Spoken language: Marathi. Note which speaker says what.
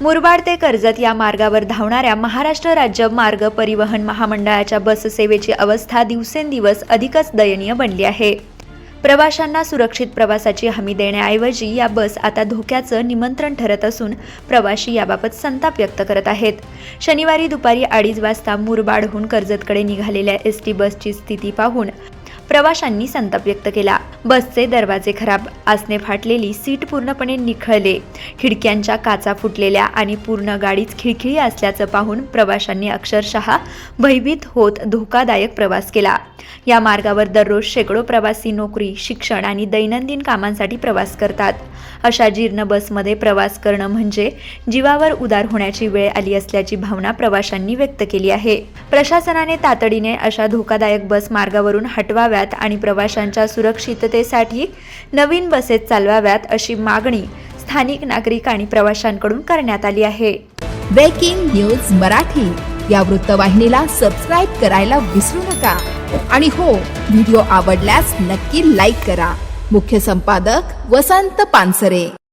Speaker 1: मुरबाड ते कर्जत या मार्गावर धावणाऱ्या महाराष्ट्र राज्य मार्ग परिवहन महामंडळाच्या बससेवेची अवस्था दिवसेंदिवस अधिकच दयनीय बनली आहे. प्रवाशांना सुरक्षित प्रवासाची हमी देण्याऐवजी या बस आता धोक्याचं निमंत्रण ठरत असून प्रवाशी याबाबत संताप व्यक्त करत आहेत. शनिवारी दुपारी अडीच वाजता मुरबाडहून कर्जतकडे निघालेल्या एस टी बसची स्थिती पाहून प्रवाशांनी संताप व्यक्त केला. बसचे दरवाजे खराब आसने फाटलेली सीट पूर्णपणे निखळले. खिडक्यांच्या काचा फुटलेल्या आणि पूर्ण गाडीच खिळखिळी असल्याचं पाहून प्रवाशांनी अक्षरशः भयभीत होत धोकादायक प्रवास केला. या मार्गावर दररोज शेकडो प्रवासी नोकरी शिक्षण आणि दैनंदिन कामांसाठी प्रवास करतात. अशा जीर्ण बसमध्ये प्रवास करणं म्हणजे जीवावर उदार होण्याची वेळ आली असल्याची भावना प्रवाशांनी व्यक्त केली आहे. प्रशासनाने तातडीने अशा धोकादायक बस मार्गावरून हटवाव्यात आणि प्रवाशांच्या सुरक्षिततेसाठी नवीन बसेस चालवाव्यात अशी मागणी स्थानिक नागरिक आणि प्रवाशांकडून करण्यात आली आहे.
Speaker 2: Breaking news Marathi. या वृत्तवाहिनीला सबस्क्राईब करायला विसरू नका. आणि हो व्हिडिओ आवडल्यास नक्की लाईक करा. मुख्य संपादक वसंत पानसरे.